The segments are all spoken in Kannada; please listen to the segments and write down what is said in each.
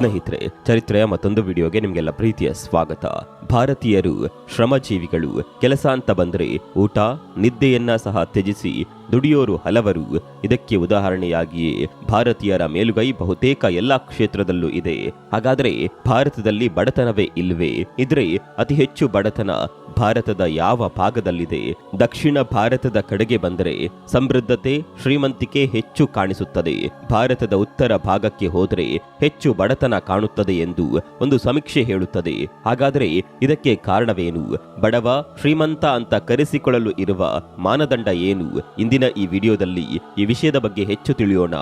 ಸ್ನೇಹಿತರೆ, ಚರಿತ್ರೆಯ ಮತ್ತೊಂದು ವಿಡಿಯೋಗೆ ನಿಮಗೆಲ್ಲ ಪ್ರೀತಿಯ ಸ್ವಾಗತ. ಭಾರತೀಯರು, ಶ್ರಮಜೀವಿಗಳು, ಕೆಲಸ ಅಂತ ಬಂದರೆ ಊಟ, ನಿದ್ದೆಯನ್ನ ಸಹ ತ್ಯಜಿಸಿ ದುಡಿಯೋರು ಹಲವರು. ಇದಕ್ಕೆ ಉದಾಹರಣೆಯಾಗಿಯೇ ಭಾರತೀಯರ ಮೇಲುಗೈ ಬಹುತೇಕ ಎಲ್ಲಾ ಕ್ಷೇತ್ರದಲ್ಲೂ ಇದೆ. ಹಾಗಾದ್ರೆ ಭಾರತದಲ್ಲಿ ಬಡತನವೇ ಇಲ್ವೇ? ಇದ್ರೆ ಅತಿ ಹೆಚ್ಚು ಬಡತನ ಭಾರತದ ಯಾವ ಭಾಗದಲ್ಲಿದೆ, ದಕ್ಷಿಣ ಭಾರತದ ಕಡೆಗೆ ಬಂದರೆ ಸಮೃದ್ಧತೆ ಶ್ರೀಮಂತಿಕೆ ಹೆಚ್ಚು ಕಾಣಿಸುತ್ತದೆ. ಭಾರತದ ಉತ್ತರ ಭಾಗಕ್ಕೆ ಹೋದರೆ ಹೆಚ್ಚು ಬಡತನ ಕಾಣುತ್ತದೆ ಎಂದು ಒಂದು ಸಮೀಕ್ಷೆ ಹೇಳುತ್ತದೆ. ಹಾಗಾದರೆ ಇದಕ್ಕೆ ಕಾರಣವೇನು? ಬಡವ, ಶ್ರೀಮಂತ ಅಂತ ಕರೆಸಿಕೊಳ್ಳಲು ಇರುವ ಮಾನದಂಡ ಏನು? ಇಂದಿನ ಈ ವಿಡಿಯೋದಲ್ಲಿ ಈ ವಿಷಯದ ಬಗ್ಗೆ ಹೆಚ್ಚು ತಿಳಿಯೋಣ.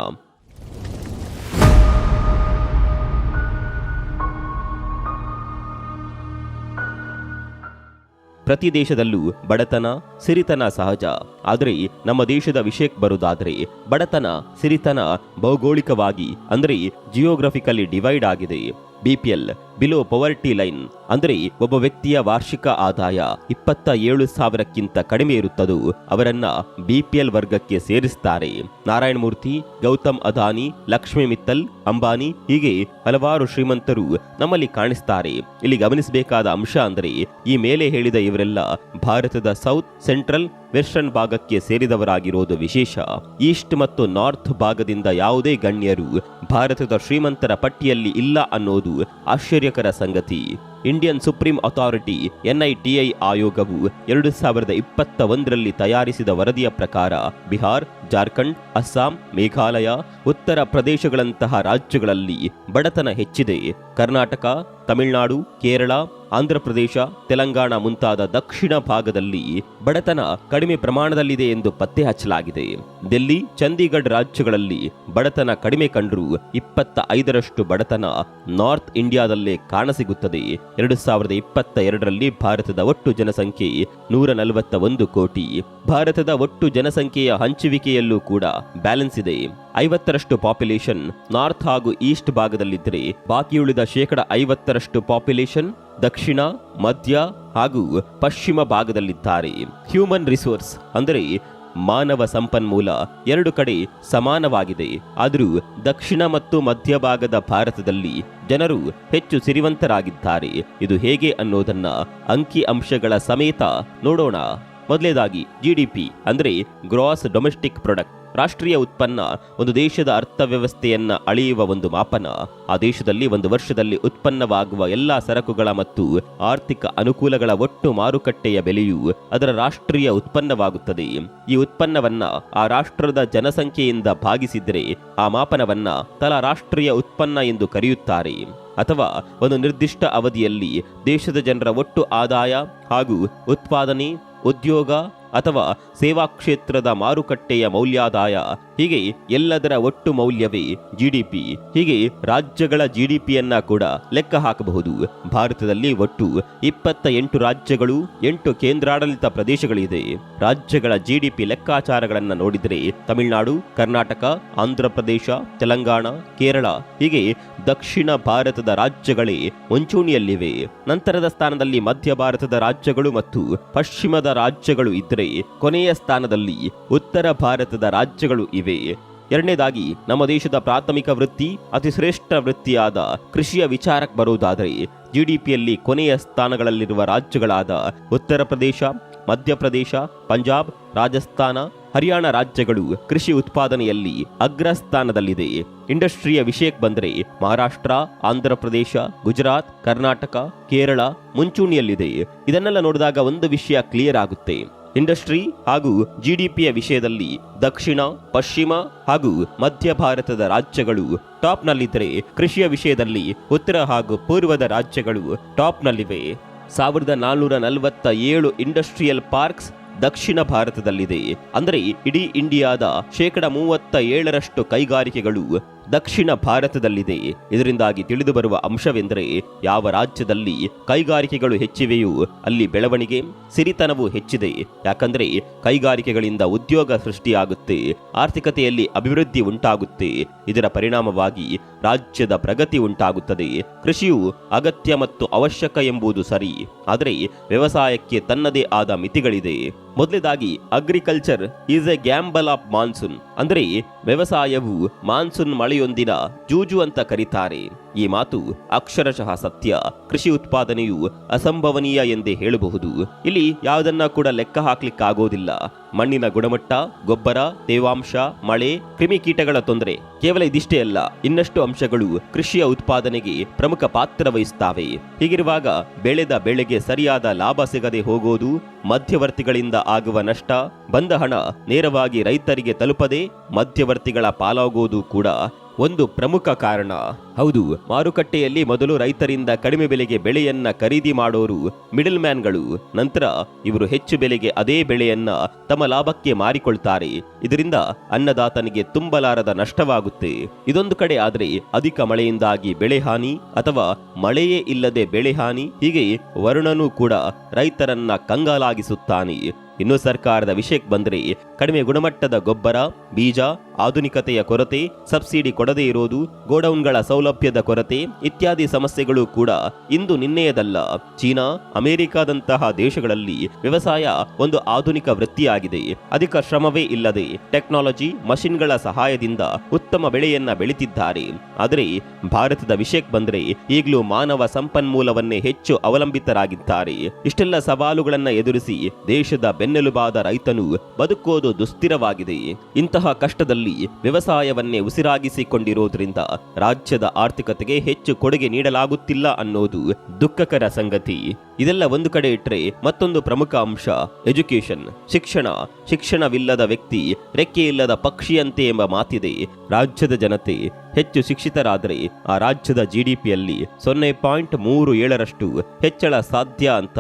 ಪ್ರತಿ ದೇಶದಲ್ಲೂ ಬಡತನ, ಸಿರಿತನ ಸಹಜ. ಆದರೆ ನಮ್ಮ ದೇಶದ ವಿಷಯಕ್ಕೆ ಬರುವುದಾದರೆ ಬಡತನ, ಸಿರಿತನ ಭೌಗೋಳಿಕವಾಗಿ, ಅಂದರೆ ಜಿಯೋಗ್ರಫಿಕಲಿ ಡಿವೈಡ್ ಆಗಿದೆ. ಬಿಪಿಎಲ್ ಬಿಲೋ ಪವರ್ಟಿ ಲೈನ್ ಅಂದರೆ ಒಬ್ಬ ವ್ಯಕ್ತಿಯ ವಾರ್ಷಿಕ ಆದಾಯ ಇಪ್ಪತ್ತ ಏಳು ಸಾವಿರಕ್ಕಿಂತ ಕಡಿಮೆ ಇರುತ್ತದೋ, ಅವರನ್ನ ಬಿಪಿಎಲ್ ವರ್ಗಕ್ಕೆ ಸೇರಿಸ್ತಾರೆ. ನಾರಾಯಣ ಮೂರ್ತಿ ಗೌತಮ್ ಅದಾನಿ, ಲಕ್ಷ್ಮಿ ಮಿತ್ತಲ್, ಅಂಬಾನಿ ಹೀಗೆ ಹಲವಾರು ಶ್ರೀಮಂತರು ನಮ್ಮಲ್ಲಿ ಕಾಣಿಸ್ತಾರೆ. ಇಲ್ಲಿ ಗಮನಿಸಬೇಕಾದ ಅಂಶ ಅಂದರೆ, ಈ ಮೇಲೆ ಹೇಳಿದ ಇವರೆಲ್ಲ ಭಾರತದ ಸೌತ್ ಸೆಂಟ್ರಲ್ ವೆಸ್ಟರ್ನ್ ಭಾಗಕ್ಕೆ ಸೇರಿದವರಾಗಿರೋದು ವಿಶೇಷ. ಈಸ್ಟ್ ಮತ್ತು ನಾರ್ತ್ ಭಾಗದಿಂದ ಯಾವುದೇ ಗಣ್ಯರು ಭಾರತದ ಶ್ರೀಮಂತರ ಪಟ್ಟಿಯಲ್ಲಿ ಇಲ್ಲ ಅನ್ನೋದು ಆಶ್ಚರ್ಯಕರ ಸಂಗತಿ. ಇಂಡಿಯನ್ ಸುಪ್ರೀಂ ಅಥಾರಿಟಿ, ಎನ್ಐಟಿಐ ಆಯೋಗವು ಎರಡು ಸಾವಿರದ ಇಪ್ಪತ್ತ ಒಂದರಲ್ಲಿ ತಯಾರಿಸಿದ ವರದಿಯ ಪ್ರಕಾರ ಬಿಹಾರ್, ಜಾರ್ಖಂಡ್, ಅಸ್ಸಾಂ, ಮೇಘಾಲಯ, ಉತ್ತರ ಪ್ರದೇಶಗಳಂತಹ ರಾಜ್ಯಗಳಲ್ಲಿ ಬಡತನ ಹೆಚ್ಚಿದೆ. ಕರ್ನಾಟಕ, ತಮಿಳುನಾಡು, ಕೇರಳ, ಆಂಧ್ರಪ್ರದೇಶ, ತೆಲಂಗಾಣ ಮುಂತಾದ ದಕ್ಷಿಣ ಭಾಗದಲ್ಲಿ ಬಡತನ ಕಡಿಮೆ ಪ್ರಮಾಣದಲ್ಲಿದೆ ಎಂದು ಪತ್ತೆ ಹಚ್ಚಲಾಗಿದೆ. ದಿಲ್ಲಿ, ಚಂಡೀಗಢ ರಾಜ್ಯಗಳಲ್ಲಿ ಬಡತನ ಕಡಿಮೆ ಕಂಡರೂ ಇಪ್ಪತ್ತ ಐದರಷ್ಟು ಬಡತನ ನಾರ್ತ್ ಇಂಡಿಯಾದಲ್ಲೇ ಕಾಣಸಿಗುತ್ತದೆ. ಎರಡು ಸಾವಿರದ ಇಪ್ಪತ್ತ ಎರಡರಲ್ಲಿ ಭಾರತದ ಒಟ್ಟು ಜನಸಂಖ್ಯೆ ನೂರ ನಲವತ್ತ ಒಂದು ಕೋಟಿ. ಭಾರತದ ಒಟ್ಟು ಜನಸಂಖ್ಯೆಯ ಹಂಚುವಿಕೆಯಲ್ಲೂ ಕೂಡ ಬ್ಯಾಲೆನ್ಸ್ ಇದೆ. ಐವತ್ತರಷ್ಟು ಪಾಪ್ಯುಲೇಷನ್ ನಾರ್ತ್ ಹಾಗೂ ಈಸ್ಟ್ ಭಾಗದಲ್ಲಿದ್ದರೆ ಬಾಕಿ ಉಳಿದ ಶೇಕಡ ಐವತ್ತರಷ್ಟು ಪಾಪ್ಯುಲೇಷನ್ ದಕ್ಷಿಣ, ಮಧ್ಯ ಹಾಗೂ ಪಶ್ಚಿಮ ಭಾಗದಲ್ಲಿದ್ದಾರೆ. ಹ್ಯೂಮನ್ ರಿಸೋರ್ಸ್ ಅಂದರೆ ಮಾನವ ಸಂಪನ್ಮೂಲ ಎರಡು ಕಡೆ ಸಮಾನವಾಗಿದೆ. ಆದರೂ ದಕ್ಷಿಣ ಮತ್ತು ಮಧ್ಯಭಾಗದ ಭಾರತದಲ್ಲಿ ಜನರು ಹೆಚ್ಚು ಸಿರಿವಂತರಾಗಿದ್ದಾರೆ. ಇದು ಹೇಗೆ ಅನ್ನೋದನ್ನ ಅಂಕಿ ಅಂಶಗಳ ಸಮೇತ ನೋಡೋಣ. ಮೊದಲೇದಾಗಿ ಜಿಡಿಪಿ ಅಂದರೆ ಗ್ರಾಸ್ ಡೊಮೆಸ್ಟಿಕ್ ಪ್ರಾಡಕ್ಟ್ ರಾಷ್ಟ್ರೀಯ ಉತ್ಪನ್ನ, ಒಂದು ದೇಶದ ಅರ್ಥವ್ಯವಸ್ಥೆಯನ್ನ ಅಳೆಯುವ ಒಂದು ಮಾಪನ. ಆ ದೇಶದಲ್ಲಿ ಒಂದು ವರ್ಷದಲ್ಲಿ ಉತ್ಪನ್ನವಾಗುವ ಎಲ್ಲಾ ಸರಕುಗಳ ಮತ್ತು ಆರ್ಥಿಕ ಅನುಕೂಲಗಳ ಒಟ್ಟು ಮಾರುಕಟ್ಟೆಯ ಬೆಲೆಯು ಅದರ ರಾಷ್ಟ್ರೀಯ ಉತ್ಪನ್ನವಾಗುತ್ತದೆ. ಈ ಉತ್ಪನ್ನವನ್ನ ಆ ರಾಷ್ಟ್ರದ ಜನಸಂಖ್ಯೆಯಿಂದ ಭಾಗಿಸಿದರೆ ಆ ಮಾಪನವನ್ನ ತಲಾ ರಾಷ್ಟ್ರೀಯ ಉತ್ಪನ್ನ ಎಂದು ಕರೆಯುತ್ತಾರೆ. ಅಥವಾ ಒಂದು ನಿರ್ದಿಷ್ಟ ಅವಧಿಯಲ್ಲಿ ದೇಶದ ಜನರ ಒಟ್ಟು ಆದಾಯ ಹಾಗೂ ಉತ್ಪಾದನೆ, ಉದ್ಯೋಗ ಅಥವಾ ಸೇವಾ ಕ್ಷೇತ್ರದ ಮಾರುಕಟ್ಟೆಯ ಮೌಲ್ಯಾದಾಯ, ಹೀಗೆ ಎಲ್ಲದರ ಒಟ್ಟು ಮೌಲ್ಯವೇ ಜಿಡಿಪಿ ಹೀಗೆ ರಾಜ್ಯಗಳ ಜಿಡಿಪಿಯನ್ನ ಕೂಡ ಲೆಕ್ಕ ಹಾಕಬಹುದು. ಭಾರತದಲ್ಲಿ ಒಟ್ಟು ಇಪ್ಪತ್ತ ಎಂಟು ರಾಜ್ಯಗಳು, ಎಂಟು ಕೇಂದ್ರಾಡಳಿತ ಪ್ರದೇಶಗಳಿದೆ. ರಾಜ್ಯಗಳ ಜಿಡಿಪಿ ಲೆಕ್ಕಾಚಾರಗಳನ್ನು ನೋಡಿದರೆ ತಮಿಳುನಾಡು, ಕರ್ನಾಟಕ, ಆಂಧ್ರಪ್ರದೇಶ, ತೆಲಂಗಾಣ, ಕೇರಳ, ಹೀಗೆ ದಕ್ಷಿಣ ಭಾರತದ ರಾಜ್ಯಗಳೇ ಮುಂಚೂಣಿಯಲ್ಲಿವೆ. ನಂತರದ ಸ್ಥಾನದಲ್ಲಿ ಮಧ್ಯ ಭಾರತದ ರಾಜ್ಯಗಳು ಮತ್ತು ಪಶ್ಚಿಮದ ರಾಜ್ಯಗಳು ಇದ್ದರೆ ಕೊನೆಯ ಸ್ಥಾನದಲ್ಲಿ ಉತ್ತರ ಭಾರತದ ರಾಜ್ಯಗಳು ಇವೆ. ಎರಡನೇದಾಗಿ, ನಮ್ಮ ದೇಶದ ಪ್ರಾಥಮಿಕ ವೃತ್ತಿ, ಅತಿ ಶ್ರೇಷ್ಠ ವೃತ್ತಿಯಾದ ಕೃಷಿಯ ವಿಚಾರಕ್ಕೆ ಬರುವುದಾದರೆ ಜಿಡಿಪಿಯಲ್ಲಿ ಕೊನೆಯ ಸ್ಥಾನಗಳಲ್ಲಿರುವ ರಾಜ್ಯಗಳಾದ ಉತ್ತರ ಪ್ರದೇಶ ಮಧ್ಯಪ್ರದೇಶ ಪಂಜಾಬ್, ರಾಜಸ್ಥಾನ, ಹರಿಯಾಣ ರಾಜ್ಯಗಳು ಕೃಷಿ ಉತ್ಪಾದನೆಯಲ್ಲಿ ಅಗ್ರಸ್ಥಾನದಲ್ಲಿದೆ. ಇಂಡಸ್ಟ್ರಿಯ ವಿಷಯಕ್ಕೆ ಬಂದರೆ, ಮಹಾರಾಷ್ಟ್ರ ಆಂಧ್ರಪ್ರದೇಶ ಗುಜರಾತ್, ಕರ್ನಾಟಕ, ಕೇರಳ, ಮುಂಚೂಣಿಯಲ್ಲಿದೆ. ಇದನ್ನೆಲ್ಲ ನೋಡಿದಾಗ ಒಂದು ವಿಷಯ ಕ್ಲಿಯರ್ ಆಗುತ್ತೆ. ಇಂಡಸ್ಟ್ರಿ ಹಾಗೂ ಜಿಡಿಪಿಯ ವಿಷಯದಲ್ಲಿ ದಕ್ಷಿಣ, ಪಶ್ಚಿಮ ಹಾಗೂ ಮಧ್ಯ ಭಾರತದ ರಾಜ್ಯಗಳು ಟಾಪ್ನಲ್ಲಿದ್ದರೆ ಕೃಷಿಯ ವಿಷಯದಲ್ಲಿ ಉತ್ತರ ಹಾಗೂ ಪೂರ್ವದ ರಾಜ್ಯಗಳು ಟಾಪ್ನಲ್ಲಿವೆ. ಸಾವಿರದ ನಾನ್ನೂರ ನಲವತ್ತ ಏಳು ಇಂಡಸ್ಟ್ರಿಯಲ್ ಪಾರ್ಕ್ಸ್ ದಕ್ಷಿಣ ಭಾರತದಲ್ಲಿದೆ. ಅಂದರೆ ಇಡೀ ಇಂಡಿಯಾದ ಶೇಕಡ ಮೂವತ್ತ ಏಳರಷ್ಟು ಕೈಗಾರಿಕೆಗಳು ದಕ್ಷಿಣ ಭಾರತದಲ್ಲಿದೆ. ಇದರಿಂದಾಗಿ ತಿಳಿದುಬರುವ ಅಂಶವೆಂದರೆ ಯಾವ ರಾಜ್ಯದಲ್ಲಿ ಕೈಗಾರಿಕೆಗಳು ಹೆಚ್ಚಿವೆಯೋ ಅಲ್ಲಿ ಬೆಳವಣಿಗೆ, ಸಿರಿತನವು ಹೆಚ್ಚಿದೆ. ಯಾಕಂದರೆ ಕೈಗಾರಿಕೆಗಳಿಂದ ಉದ್ಯೋಗ ಸೃಷ್ಟಿಯಾಗುತ್ತೆ, ಆರ್ಥಿಕತೆಯಲ್ಲಿ ಅಭಿವೃದ್ಧಿ ಉಂಟಾಗುತ್ತೆ. ಇದರ ಪರಿಣಾಮವಾಗಿ ರಾಜ್ಯದ ಪ್ರಗತಿ ಉಂಟಾಗುತ್ತದೆ. ಕೃಷಿಯು ಅಗತ್ಯ ಮತ್ತು ಅವಶ್ಯಕ ಎಂಬುದು ಸರಿ. ಆದರೆ ವ್ಯವಸಾಯಕ್ಕೆ ತನ್ನದೇ ಆದ ಮಿತಿಗಳಿದೆ. ಮೊದಲನೇದಾಗಿ agriculture is a gamble of monsoon ಅಂದರೆ ವ್ಯವಸಾಯವು ಮಾನ್ಸೂನ್ ಮಳೆಯೊಂದಿನ ಜೂಜು ಅಂತ ಕರೀತಾರೆ. ಈ ಮಾತು ಅಕ್ಷರಶಃ ಸತ್ಯ. ಕೃಷಿ ಉತ್ಪಾದನೆಯು ಅಸಂಭವನೀಯ ಎಂದೇ ಹೇಳಬಹುದು. ಇಲ್ಲಿ ಯಾವುದನ್ನ ಕೂಡ ಲೆಕ್ಕ ಹಾಕ್ಲಿಕ್ಕಾಗೋದಿಲ್ಲ. ಮಣ್ಣಿನ ಗುಣಮಟ್ಟ, ಗೊಬ್ಬರ, ತೇವಾಂಶ, ಮಳೆ ಕ್ರಿಮಿಕೀಟಗಳ ತೊಂದರೆ ಕೇವಲ ಇದಿಷ್ಟೇ ಅಲ್ಲ, ಇನ್ನಷ್ಟು ಅಂಶಗಳು ಕೃಷಿಯ ಉತ್ಪಾದನೆಗೆ ಪ್ರಮುಖ ಪಾತ್ರ ವಹಿಸುತ್ತವೆ ಹೀಗಿರುವಾಗ ಬೆಳೆದ ಬೆಳೆಗೆ ಸರಿಯಾದ ಲಾಭ ಸಿಗದೆ ಹೋಗೋದು, ಮಧ್ಯವರ್ತಿಗಳಿಂದ ಆಗುವ ನಷ್ಟ, ಬಂದ ಹಣ ನೇರವಾಗಿ ರೈತರಿಗೆ ತಲುಪದೆ ಮಧ್ಯವರ್ತಿಗಳ ಪಾಲಾಗೋದು ಕೂಡ ಒಂದು ಪ್ರಮುಖ ಕಾರಣ. ಹೌದು. ಮಾರುಕಟ್ಟೆಯಲ್ಲಿ ಮೊದಲು ರೈತರಿಂದ ಕಡಿಮೆ ಬೆಲೆಗೆ ಬೆಳೆಯನ್ನ ಖರೀದಿ ಮಾಡೋರು ಮಿಡಲ್ ಮ್ಯಾನ್ಗಳು ನಂತರ ಇವರು ಹೆಚ್ಚು ಬೆಲೆಗೆ ಅದೇ ಬೆಳೆಯನ್ನ ತಮ್ಮ ಲಾಭಕ್ಕೆ ಮಾರಿಕೊಳ್ತಾರೆ. ಇದರಿಂದ ಅನ್ನದಾತನಿಗೆ ತುಂಬಲಾರದ ನಷ್ಟವಾಗುತ್ತೆ. ಇದೊಂದು ಕಡೆ ಆದರೆ ಅಧಿಕ ಮಳೆಯಿಂದಾಗಿ ಬೆಳೆ ಹಾನಿ ಅಥವಾ ಮಳೆಯೇ ಇಲ್ಲದೆ ಬೆಳೆ ಹಾನಿ ಹೀಗೆ ವರುಣನೂ ಕೂಡ ರೈತರನ್ನ ಕಂಗಾಲಾಗಿಸುತ್ತಾನೆ. ಇನ್ನು ಸರ್ಕಾರದ ವಿಷಯಕ್ಕೆ ಬಂದರೆ ಕಡಿಮೆ ಗುಣಮಟ್ಟದ ಗೊಬ್ಬರ, ಬೀಜ, ಆಧುನಿಕತೆಯ ಕೊರತೆ, ಸಬ್ಸಿಡಿ ಕೊಡದೇ ಇರೋದು ಗೋಡೌನ್ಗಳ ಸೌಲಭ್ಯದ ಕೊರತೆ ಇತ್ಯಾದಿ ಸಮಸ್ಯೆಗಳು ಕೂಡ ಇಂದು ನಿನ್ನೆಯದಲ್ಲ. ಚೀನಾ, ಅಮೆರಿಕಾದಂತಹ ದೇಶಗಳಲ್ಲಿ ವ್ಯವಸಾಯ ಒಂದು ಆಧುನಿಕ ವೃತ್ತಿಯಾಗಿದೆ. ಅಧಿಕ ಶ್ರಮವೇ ಇಲ್ಲದೆ ಟೆಕ್ನಾಲಜಿ, ಮಷಿನ್ಗಳ ಸಹಾಯದಿಂದ ಉತ್ತಮ ಬೆಳೆಯನ್ನ ಬೆಳೀತಿದ್ದಾರೆ. ಆದರೆ ಭಾರತದ ವಿಷಯಕ್ಕೆ ಬಂದರೆ ಈಗಲೂ ಮಾನವ ಸಂಪನ್ಮೂಲವನ್ನೇ ಹೆಚ್ಚು ಅವಲಂಬಿತರಾಗಿದ್ದಾರೆ. ಇಷ್ಟೆಲ್ಲ ಸವಾಲುಗಳನ್ನ ಎದುರಿಸಿ ದೇಶದ ಬೆನ್ನೆಲುಬಾದ ರೈತನು ಬದುಕೋದು ದುಸ್ಥಿರವಾಗಿದೆ. ಇಂತಹ ಕಷ್ಟದಲ್ಲಿ ವ್ಯವಸಾಯವನ್ನೇ ಉಸಿರಾಗಿಸಿಕೊಂಡಿರೋದ್ರಿಂದ ರಾಜ್ಯದ ಆರ್ಥಿಕತೆಗೆ ಹೆಚ್ಚು ಕೊಡುಗೆ ನೀಡಲಾಗುತ್ತಿಲ್ಲ ಅನ್ನೋದು ದುಃಖಕರ ಸಂಗತಿ. ಇದೆಲ್ಲ ಒಂದು ಕಡೆ ಇಟ್ಟರೆ ಮತ್ತೊಂದು ಪ್ರಮುಖ ಅಂಶ ಎಜುಕೇಶನ್ ಶಿಕ್ಷಣ, ಶಿಕ್ಷಣವಿಲ್ಲದ ವ್ಯಕ್ತಿ ರೆಕ್ಕೆಯಿಲ್ಲದ ಪಕ್ಷಿಯಂತೆ ಎಂಬ ಮಾತಿದೆ. ರಾಜ್ಯದ ಜನತೆ ಹೆಚ್ಚು ಶಿಕ್ಷಿತರಾದರೆ ಆ ರಾಜ್ಯದ ಜಿಡಿಪಿಯಲ್ಲಿ ಸೊನ್ನೆ ಪಾಯಿಂಟ್ ಮೂರು ಏಳರಷ್ಟು ಹೆಚ್ಚಳ ಸಾಧ್ಯ ಅಂತ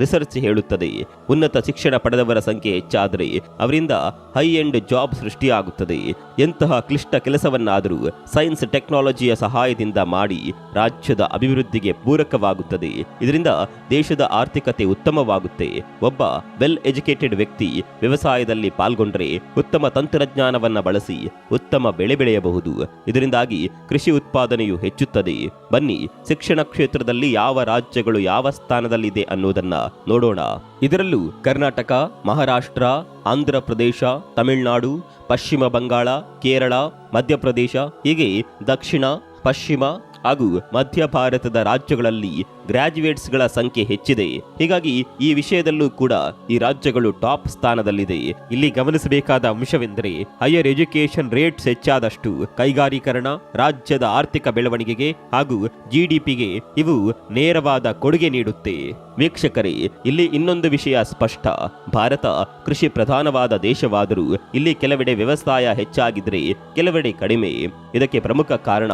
ರಿಸರ್ಚ್ ಹೇಳುತ್ತದೆ. ಉನ್ನತ ಶಿಕ್ಷಣ ಪಡೆದವರ ಸಂಖ್ಯೆ ಹೆಚ್ಚಾದರೆ ಅವರಿಂದ ಹೈ ಎಂಡ್ ಜಾಬ್ ಸೃಷ್ಟಿಯಾಗುತ್ತದೆ. ಎಂತಹ ಕ್ಲಿಷ್ಟ ಕೆಲಸವನ್ನಾದರೂ ಸೈನ್ಸ್ ಟೆಕ್ನಾಲಜಿಯ ಸಹಾಯದಿಂದ ಮಾಡಿ ರಾಜ್ಯದ ಅಭಿವೃದ್ಧಿಗೆ ಪೂರಕವಾಗುತ್ತದೆ. ಇದರಿಂದ ದೇಶದ ಆರ್ಥಿಕತೆ ಉತ್ತಮವಾಗುತ್ತೆ. ಒಬ್ಬ ವೆಲ್ ಎಜುಕೇಟೆಡ್ ವ್ಯಕ್ತಿ ವ್ಯವಸಾಯದಲ್ಲಿ ಪಾಲ್ಗೊಂಡರೆ ಉತ್ತಮ ತಂತ್ರಜ್ಞಾನವನ್ನು ಬಳಸಿ ಉತ್ತಮ ಬೆಳೆ ಬೆಳೆಯಬಹುದು. ಇದರಿಂದಾಗಿ ಕೃಷಿ ಉತ್ಪಾದನೆಯು ಹೆಚ್ಚುತ್ತದೆ. ಬನ್ನಿ, ಶಿಕ್ಷಣ ಕ್ಷೇತ್ರದಲ್ಲಿ ಯಾವ ರಾಜ್ಯಗಳು ಯಾವ ಸ್ಥಾನದಲ್ಲಿದೆ ಅನ್ನೋದನ್ನ ನೋಡೋಣ. ಇದರಲ್ಲೂ ಕರ್ನಾಟಕ, ಮಹಾರಾಷ್ಟ್ರ ಆಂಧ್ರ ಪ್ರದೇಶ ತಮಿಳುನಾಡು, ಪಶ್ಚಿಮ ಬಂಗಾಳ, ಕೇರಳ, ಮಧ್ಯಪ್ರದೇಶ, ಹೀಗೆ ದಕ್ಷಿಣ, ಪಶ್ಚಿಮ ಹಾಗೂ ಮಧ್ಯ ಭಾರತದ ರಾಜ್ಯಗಳಲ್ಲಿ ಗ್ರಾಜುಯೇಟ್ಸ್ಗಳ ಸಂಖ್ಯೆ ಹೆಚ್ಚಿದೆ. ಹೀಗಾಗಿ ಈ ವಿಷಯದಲ್ಲೂ ಕೂಡ ಈ ರಾಜ್ಯಗಳು ಟಾಪ್ ಸ್ಥಾನದಲ್ಲಿದೆ. ಇಲ್ಲಿ ಗಮನಿಸಬೇಕಾದ ಅಂಶವೆಂದರೆ ಹೈಯರ್ ಎಜುಕೇಶನ್ ರೇಟ್ಸ್ ಹೆಚ್ಚಾದಷ್ಟು ಕೈಗಾರೀಕರಣ, ರಾಜ್ಯದ ಆರ್ಥಿಕ ಬೆಳವಣಿಗೆಗೆ ಹಾಗೂ ಜಿಡಿಪಿಗೆ ಇವು ನೇರವಾದ ಕೊಡುಗೆ ನೀಡುತ್ತೆ. ವೀಕ್ಷಕರೇ, ಇಲ್ಲಿ ಇನ್ನೊಂದು ವಿಷಯ ಸ್ಪಷ್ಟ. ಭಾರತ ಕೃಷಿ ಪ್ರಧಾನವಾದ ದೇಶವಾದರೂ ಇಲ್ಲಿ ಕೆಲವೆಡೆ ವ್ಯವಸಾಯ ಹೆಚ್ಚಾಗಿದ್ರೆ ಕೆಲವೆಡೆ ಕಡಿಮೆ. ಇದಕ್ಕೆ ಪ್ರಮುಖ ಕಾರಣ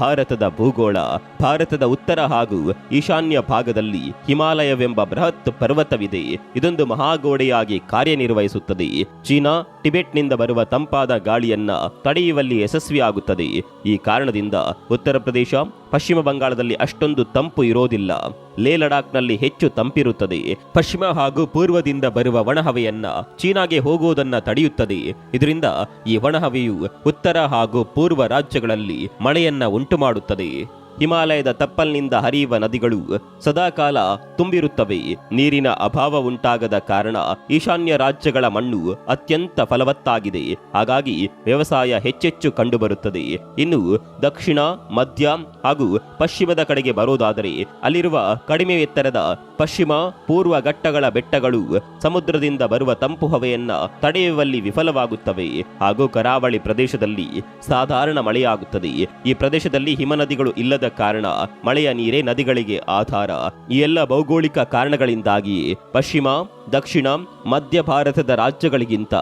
ಭಾರತದ ಭೂಗೋಳ, ಭಾರತದ ಉತ್ತರ ಹಾಗೂ ಈಶಾನ್ಯ ಭಾಗದಲ್ಲಿ ಹಿಮಾಲಯವೆಂಬ ಬೃಹತ್ ಪರ್ವತವಿದೆ. ಇದೊಂದು ಮಹಾಗೋಡೆಯಾಗಿ ಕಾರ್ಯನಿರ್ವಹಿಸುತ್ತದೆ. ಚೀನಾ, ಟಿಬೆಟ್ನಿಂದ ಬರುವ ತಂಪಾದ ಗಾಳಿಯನ್ನ ತಡೆಯುವಲ್ಲಿ ಯಶಸ್ವಿಯಾಗುತ್ತದೆ. ಈ ಕಾರಣದಿಂದ ಉತ್ತರ ಪ್ರದೇಶ, ಪಶ್ಚಿಮ ಬಂಗಾಳದಲ್ಲಿ ಅಷ್ಟೊಂದು ತಂಪು ಇರೋದಿಲ್ಲ. ಲೇ ಲಡಾಖ್ನಲ್ಲಿ ಹೆಚ್ಚು ತಂಪಿರುತ್ತದೆ. ಪಶ್ಚಿಮ ಹಾಗೂ ಪೂರ್ವದಿಂದ ಬರುವ ಒಣಹವೆಯನ್ನ ಚೀನಾಗೆ ಹೋಗುವುದನ್ನ ತಡೆಯುತ್ತದೆ. ಇದರಿಂದ ಈ ಒಣಹವೆಯು ಉತ್ತರ ಹಾಗೂ ಪೂರ್ವ ರಾಜ್ಯಗಳಲ್ಲಿ ಮಳೆಯನ್ನ ಉಂಟು ಮಾಡುತ್ತದೆ ಹಿಮಾಲಯದ ತಪ್ಪಲ್ನಿಂದ ಹರಿಯುವ ನದಿಗಳು ಸದಾಕಾಲ ತುಂಬಿರುತ್ತವೆ. ನೀರಿನ ಅಭಾವ ಉಂಟಾಗದ ಕಾರಣ ಈಶಾನ್ಯ ರಾಜ್ಯಗಳ ಮಣ್ಣು ಅತ್ಯಂತ ಫಲವತ್ತಾಗಿದೆ. ಹಾಗಾಗಿ ವ್ಯವಸಾಯ ಹೆಚ್ಚೆಚ್ಚು ಕಂಡುಬರುತ್ತದೆ. ಇನ್ನು ದಕ್ಷಿಣ, ಮಧ್ಯ ಹಾಗೂ ಪಶ್ಚಿಮದ ಕಡೆಗೆ ಬರೋದಾದರೆ ಅಲ್ಲಿರುವ ಕಡಿಮೆ ಎತ್ತರದ ಪಶ್ಚಿಮ ಪೂರ್ವ ಘಟ್ಟಗಳ ಬೆಟ್ಟಗಳು ಸಮುದ್ರದಿಂದ ಬರುವ ತಂಪು ಹವೆಯನ್ನ ತಡೆಯುವಲ್ಲಿ ವಿಫಲವಾಗುತ್ತವೆ. ಹಾಗೂ ಕರಾವಳಿ ಪ್ರದೇಶದಲ್ಲಿ ಸಾಧಾರಣ ಮಳೆಯಾಗುತ್ತದೆ. ಈ ಪ್ರದೇಶದಲ್ಲಿ ಹಿಮನದಿಗಳು ಇಲ್ಲದ ಕಾರಣ ಮಳೆಯ ನೀರೇ ನದಿಗಳಿಗೆ ಆಧಾರ. ಈ ಎಲ್ಲ ಭೌಗೋಳಿಕ ಕಾರಣಗಳಿಂದಾಗಿ ಪಶ್ಚಿಮ, ದಕ್ಷಿಣ, ಮಧ್ಯ ಭಾರತದ ರಾಜ್ಯಗಳಿಗಿಂತ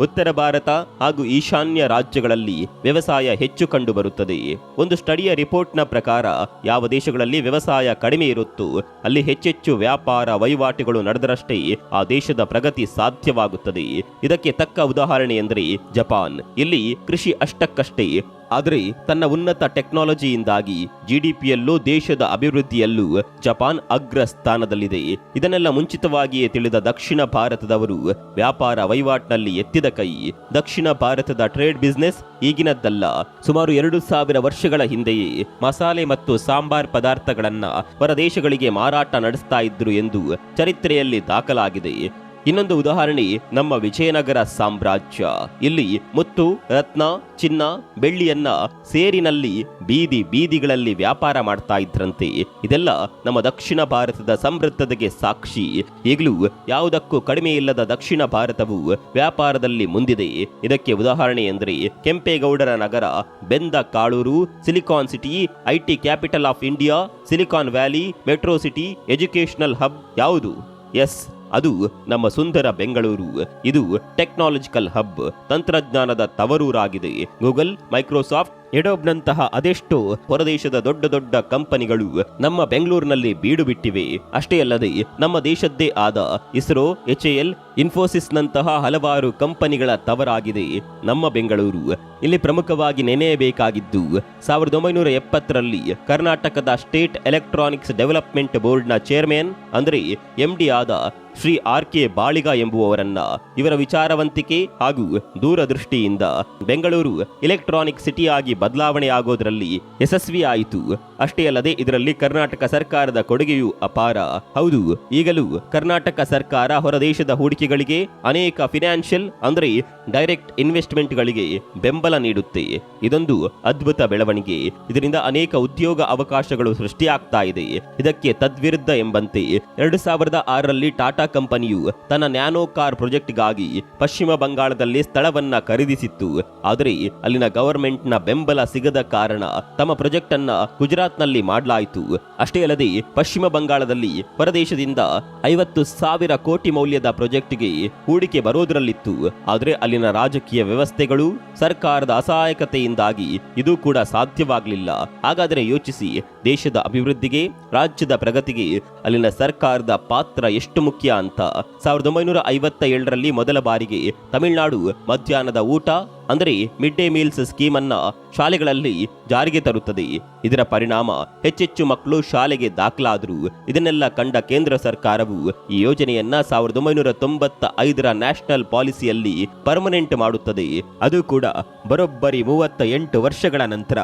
ಉತ್ತರ ಭಾರತ ಹಾಗೂ ಈಶಾನ್ಯ ರಾಜ್ಯಗಳಲ್ಲಿ ವ್ಯವಸಾಯ ಹೆಚ್ಚು ಕಂಡುಬರುತ್ತದೆ. ಒಂದು ಸ್ಟಡಿಯ ರಿಪೋರ್ಟ್ನ ಪ್ರಕಾರ ಯಾವ ದೇಶಗಳಲ್ಲಿ ವ್ಯವಸಾಯ ಕಡಿಮೆ ಇರುತ್ತೋ ಅಲ್ಲಿ ಹೆಚ್ಚೆಚ್ಚು ವ್ಯಾಪಾರ ವಹಿವಾಟುಗಳು ನಡೆದರಷ್ಟೇ ಆ ದೇಶದ ಪ್ರಗತಿ ಸಾಧ್ಯವಾಗುತ್ತದೆ. ಇದಕ್ಕೆ ತಕ್ಕ ಉದಾಹರಣೆ ಎಂದರೆ ಜಪಾನ್. ಇಲ್ಲಿ ಕೃಷಿ ಅಷ್ಟಕ್ಕಷ್ಟೇ ಆದರೆ ತನ್ನ ಉನ್ನತ ಟೆಕ್ನಾಲಜಿಯಿಂದಾಗಿ ಜಿಡಿಪಿಯಲ್ಲೂ ದೇಶದ ಅಭಿವೃದ್ಧಿಯಲ್ಲೂ ಜಪಾನ್ ಅಗ್ರ ಸ್ಥಾನದಲ್ಲಿದೆ. ಇದನ್ನೆಲ್ಲ ಮುಂಚಿತವಾಗಿಯೇ ತಿಳಿದ ದಕ್ಷಿಣ ಭಾರತದವರು ವ್ಯಾಪಾರ ವಹಿವಾಟಿನಲ್ಲಿ ಎತ್ತಿದ ಕೈ. ದಕ್ಷಿಣ ಭಾರತದ ಟ್ರೇಡ್ ಬಿಸ್ನೆಸ್ ಈಗಿನದ್ದಲ್ಲ. ಸುಮಾರು ಎರಡು ಸಾವಿರ ವರ್ಷಗಳ ಹಿಂದೆಯೇ ಮಸಾಲೆ ಮತ್ತು ಸಾಂಬಾರ್ ಪದಾರ್ಥಗಳನ್ನ ಹೊರ ದೇಶಗಳಿಗೆ ಮಾರಾಟ ನಡೆಸ್ತಾ ಇದ್ರು ಎಂದು ಚರಿತ್ರೆಯಲ್ಲಿ ದಾಖಲಾಗಿದೆ. ಇನ್ನೊಂದು ಉದಾಹರಣೆ, ನಮ್ಮ ವಿಜಯನಗರ ಸಾಮ್ರಾಜ್ಯ. ಇಲ್ಲಿ ಮುತ್ತು, ರತ್ನ, ಚಿನ್ನ, ಬೆಳ್ಳಿಯನ್ನ ಸೇರಿನಲ್ಲಿ ಬೀದಿ ಬೀದಿಗಳಲ್ಲಿ ವ್ಯಾಪಾರ ಮಾಡ್ತಾ ಇದ್ರಂತೆ. ಇದೆಲ್ಲ ನಮ್ಮ ದಕ್ಷಿಣ ಭಾರತದ ಸಮೃದ್ಧತೆಗೆ ಸಾಕ್ಷಿ. ಈಗಲೂ ಯಾವುದಕ್ಕೂ ಕಡಿಮೆ ಇಲ್ಲದ ದಕ್ಷಿಣ ಭಾರತವು ವ್ಯಾಪಾರದಲ್ಲಿ ಮುಂದಿದೆ. ಇದಕ್ಕೆ ಉದಾಹರಣೆ ಎಂದರೆ, ಕೆಂಪೇಗೌಡರ ನಗರ, Bendakaluru, silicon city, IT capital of India, silicon valley, metro city educational hub ಯಾವುದು? ಎಸ್ ಅದು ನಮ್ಮ ಸುಂದರ ಬೆಂಗಳೂರು. ಇದು ಟೆಕ್ನಾಲಜಿಕಲ್ ಹಬ್, ತಂತ್ರಜ್ಞಾನದ ತವರೂರಾಗಿದೆ. ಗೂಗಲ್, ಮೈಕ್ರೋಸಾಫ್ಟ್, ಎಡೋಬ್ನಂತಹ ಅದೆಷ್ಟೋ ಹೊರದೇಶದ ದೊಡ್ಡ ದೊಡ್ಡ ಕಂಪನಿಗಳು ನಮ್ಮ ಬೆಂಗಳೂರಿನಲ್ಲಿ ಬೀಡು ಬಿಟ್ಟಿವೆ ಅಷ್ಟೇ ಅಲ್ಲದೆ, ನಮ್ಮ ದೇಶದ್ದೇ ಆದ ಇಸ್ರೋ, ಎಚ್ ಎಲ್, ಇನ್ಫೋಸಿಸ್ನಂತಹ ಹಲವಾರು ಕಂಪನಿಗಳ ತವರಾಗಿದೆ ನಮ್ಮ ಬೆಂಗಳೂರು. ಇಲ್ಲಿ ಪ್ರಮುಖವಾಗಿ ನೆನೆಯಬೇಕಾಗಿದ್ದು, ಸಾವಿರದ ಒಂಬೈನೂರ ಎಪ್ಪತ್ತರಲ್ಲಿ ಕರ್ನಾಟಕದ ಸ್ಟೇಟ್ ಎಲೆಕ್ಟ್ರಾನಿಕ್ಸ್ ಡೆವಲಪ್ಮೆಂಟ್ ಬೋರ್ಡ್ನ ಚೇರ್ಮನ್, ಅಂದರೆ ಎಂಡಿ ಆದ ಶ್ರೀ ಆರ್ ಕೆ ಬಾಳಿಗ ಎಂಬುವವರನ್ನ ಇವರ ವಿಚಾರವಂತಿಕೆ ಹಾಗೂ ದೂರದೃಷ್ಟಿಯಿಂದ ಬೆಂಗಳೂರು ಎಲೆಕ್ಟ್ರಾನಿಕ್ ಸಿಟಿಯಾಗಿ ಬದಲಾವಣೆ ಆಗೋದ್ರಲ್ಲಿ ಯಶಸ್ವಿ ಆಯಿತು ಅಷ್ಟೇ ಅಲ್ಲದೆ ಇದರಲ್ಲಿ ಕರ್ನಾಟಕ ಸರ್ಕಾರದ ಕೊಡುಗೆಯೂ ಅಪಾರ. ಹೌದು, ಈಗಲೂ ಕರ್ನಾಟಕ ಸರ್ಕಾರ ಹೊರದೇಶದ ಹೂಡಿಕೆಗಳಿಗೆ ಅನೇಕ ಫಿನಾನ್ಷಿಯಲ್ ಅಂದರೆ ಡೈರೆಕ್ಟ್ ಇನ್ವೆಸ್ಟ್ಮೆಂಟ್ಗಳಿಗೆ ಬೆಂಬಲ ನೀಡುತ್ತೆ. ಇದೊಂದು ಅದ್ಭುತ ಬೆಳವಣಿಗೆ. ಇದರಿಂದ ಅನೇಕ ಉದ್ಯೋಗ ಅವಕಾಶಗಳು ಸೃಷ್ಟಿಯಾಗ್ತಾ ಇದೆ. ಇದಕ್ಕೆ ತದ್ವಿರುದ್ಧ ಎಂಬಂತೆ ಎರಡು ಸಾವಿರದ ಆರರಲ್ಲಿ ಟಾಟಾ ಕಂಪನಿಯು ತನ್ನ ನ್ಯಾನೋ ಕಾರ್ ಪ್ರಾಜೆಕ್ಟ್ಗಾಗಿ ಪಶ್ಚಿಮ ಬಂಗಾಳದಲ್ಲಿ ಸ್ಥಳವನ್ನ ಖರೀದಿಸಿತ್ತು. ಆದರೆ ಅಲ್ಲಿನ ಗವರ್ಮೆಂಟ್ನ ಬೆಂಬಲ ಸಿಗದ ಕಾರಣ ತಮ್ಮ ಪ್ರಾಜೆಕ್ಟ್ ಅನ್ನ ಗುಜರಾತ್ನಲ್ಲಿ ಮಾಡಲಾಯಿತು. ಅಷ್ಟೇ ಅಲ್ಲದೆ ಪಶ್ಚಿಮ ಬಂಗಾಳದಲ್ಲಿ ಹೊರದೇಶದಿಂದ ಐವತ್ತು ಸಾವಿರ ಕೋಟಿ ಮೌಲ್ಯದ ಪ್ರಾಜೆಕ್ಟ್ಗೆ ಹೂಡಿಕೆ ಬರೋದರಲ್ಲಿತ್ತು. ಆದರೆ ಅಲ್ಲಿನ ರಾಜಕೀಯ ವ್ಯವಸ್ಥೆಗಳು ಸರ್ಕಾರದ ಅಸಹಾಯಕತೆಯಿಂದಾಗಿ ಇದು ಕೂಡ ಸಾಧ್ಯವಾಗಲಿಲ್ಲ. ಹಾಗಾದರೆ ಯೋಚಿಸಿ ದೇಶದ ಅಭಿವೃದ್ಧಿಗೆ, ರಾಜ್ಯದ ಪ್ರಗತಿಗೆ ಅಲ್ಲಿನ ಸರ್ಕಾರದ ಪಾತ್ರ ಎಷ್ಟು ಮುಖ್ಯ? ಅಂತ. ಸಾವಿರದ ಒಂಬೈನೂರ ಐವತ್ತ ಏಳರಲ್ಲಿ ಮೊದಲ ಬಾರಿಗೆ ತಮಿಳುನಾಡು ಮಧ್ಯಾಹ್ನದ ಊಟ ಅಂದರೆ ಮಿಡ್ ಡೇ ಮೀಲ್ಸ್ ಸ್ಕೀಮ್ ಅನ್ನ ಶಾಲೆಗಳಲ್ಲಿ ಜಾರಿಗೆ ತರುತ್ತದೆ. ಇದರ ಪರಿಣಾಮ ಹೆಚ್ಚೆಚ್ಚು ಮಕ್ಕಳು ಶಾಲೆಗೆ ದಾಖಲಾದರೂ ಇದನ್ನೆಲ್ಲ ಕಂಡ ಕೇಂದ್ರ ಸರ್ಕಾರವು ಈ ಯೋಜನೆಯನ್ನ ಸಾವಿರದ ಒಂಬೈನೂರ ತೊಂಬತ್ತ ಐದರ ನ್ಯಾಷನಲ್ ಪಾಲಿಸಿಯಲ್ಲಿ ಪರ್ಮನೆಂಟ್ ಮಾಡುತ್ತದೆ. ಅದು ಕೂಡ ಬರೋಬ್ಬರಿ ಮೂವತ್ತ ಎಂಟು ವರ್ಷಗಳ ನಂತರ.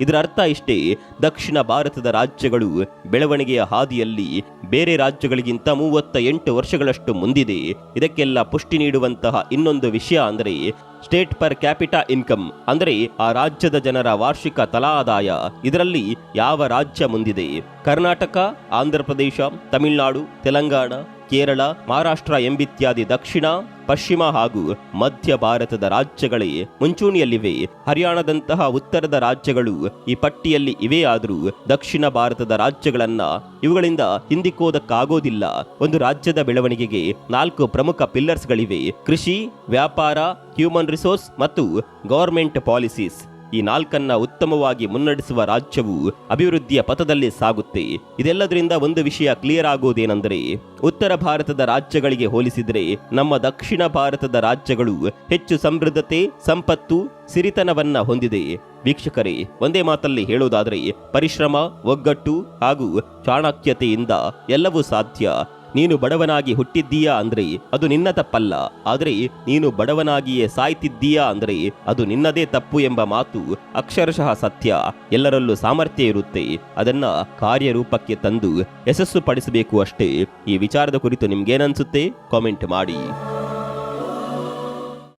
ಇದರ ಅರ್ಥ ಇಷ್ಟೇ, ದಕ್ಷಿಣ ಭಾರತದ ರಾಜ್ಯಗಳು ಬೆಳವಣಿಗೆಯ ಹಾದಿಯಲ್ಲಿ ಬೇರೆ ರಾಜ್ಯಗಳಿಗಿಂತ ಮೂವತ್ತ ಎಂಟು ವರ್ಷಗಳಷ್ಟು ಮುಂದಿದೆ. ಇದಕ್ಕೆಲ್ಲ ಪುಷ್ಟಿ ನೀಡುವಂತಹ ಇನ್ನೊಂದು ವಿಷಯ ಅಂದರೆ ಸ್ಟೇಟ್ ಪರ್ ಕ್ಯಾಪಿಟಾ ಇನ್ಕಮ್, ಅಂದರೆ ಆ ರಾಜ್ಯದ ಜನರ ವಾರ್ಷಿಕ ತಲಾ ಆದಾಯ. ಇದರಲ್ಲಿ ಯಾವ ರಾಜ್ಯ ಮುಂದಿದೆ? ಕರ್ನಾಟಕ, ಆಂಧ್ರ ಪ್ರದೇಶ, ತಮಿಳುನಾಡು, ತೆಲಂಗಾಣ ಕೇರಳ, ಮಹಾರಾಷ್ಟ್ರ, ಎಂಬಿತ್ಯಾದಿ ದಕ್ಷಿಣ, ಪಶ್ಚಿಮ ಹಾಗೂ ಮಧ್ಯ ಭಾರತದ ರಾಜ್ಯಗಳೇ ಮುಂಚೂಣಿಯಲ್ಲಿವೆ. ಹರಿಯಾಣದಂತಹ ಉತ್ತರದ ರಾಜ್ಯಗಳು ಈ ಪಟ್ಟಿಯಲ್ಲಿ ಇವೆ ಆದರೂ ದಕ್ಷಿಣ ಭಾರತದ ರಾಜ್ಯಗಳನ್ನ ಇವುಗಳಿಂದ ಹಿಂದಿಕ್ಕೋದಕ್ಕಾಗೋದಿಲ್ಲ. ಒಂದು ರಾಜ್ಯದ ಬೆಳವಣಿಗೆಗೆ ನಾಲ್ಕು ಪ್ರಮುಖ ಪಿಲ್ಲರ್ಸ್ಗಳಿವೆ ಕೃಷಿ, ವ್ಯಾಪಾರ ಹ್ಯೂಮನ್ ರಿಸೋರ್ಸ್ ಮತ್ತು ಗವರ್ಮೆಂಟ್ ಪಾಲಿಸೀಸ್ ಈ ನಾಲ್ಕನ್ನ ಉತ್ತಮವಾಗಿ ಮುನ್ನಡೆಸುವ ರಾಜ್ಯವು ಅಭಿವೃದ್ಧಿಯ ಪಥದಲ್ಲಿ ಸಾಗುತ್ತೆ. ಇದೆಲ್ಲದರಿಂದ ಒಂದು ವಿಷಯ ಕ್ಲಿಯರ್ ಆಗುವುದೇನೆಂದರೆ ಉತ್ತರ ಭಾರತದ ರಾಜ್ಯಗಳಿಗೆ ಹೋಲಿಸಿದರೆ ನಮ್ಮ ದಕ್ಷಿಣ ಭಾರತದ ರಾಜ್ಯಗಳು ಹೆಚ್ಚು ಸಮೃದ್ಧತೆ, ಸಂಪತ್ತು, ಸಿರಿತನವನ್ನ ಹೊಂದಿದೆ. ವೀಕ್ಷಕರೇ, ಒಂದೇ ಮಾತಲ್ಲಿ ಹೇಳೋದಾದರೆ ಪರಿಶ್ರಮ, ಒಗ್ಗಟ್ಟು ಹಾಗೂ ಚಾಣಾಕ್ಯತೆಯಿಂದ ಎಲ್ಲವೂ ಸಾಧ್ಯ. ನೀನು ಬಡವನಾಗಿ ಹುಟ್ಟಿದ್ದೀಯಾ ಅಂದ್ರೆ ಅದು ನಿನ್ನ ತಪ್ಪಲ್ಲ. ಆದರೆ ನೀನು ಬಡವನಾಗಿಯೇ ಸಾಯ್ತಿದ್ದೀಯಾ ಅಂದ್ರೆ ಅದು ನಿನ್ನದೇ ತಪ್ಪು ಎಂಬ ಮಾತು ಅಕ್ಷರಶಃ ಸತ್ಯ. ಎಲ್ಲರಲ್ಲೂ ಸಾಮರ್ಥ್ಯ ಇರುತ್ತೆ. ಅದನ್ನ ಕಾರ್ಯರೂಪಕ್ಕೆ ತಂದು ಯಶಸ್ಸು ಪಡಿಸಬೇಕು ಅಷ್ಟೇ. ಈ ವಿಚಾರದ ಕುರಿತು ನಿಮ್ಗೇನನ್ಸುತ್ತೆ? ಕಾಮೆಂಟ್ ಮಾಡಿ.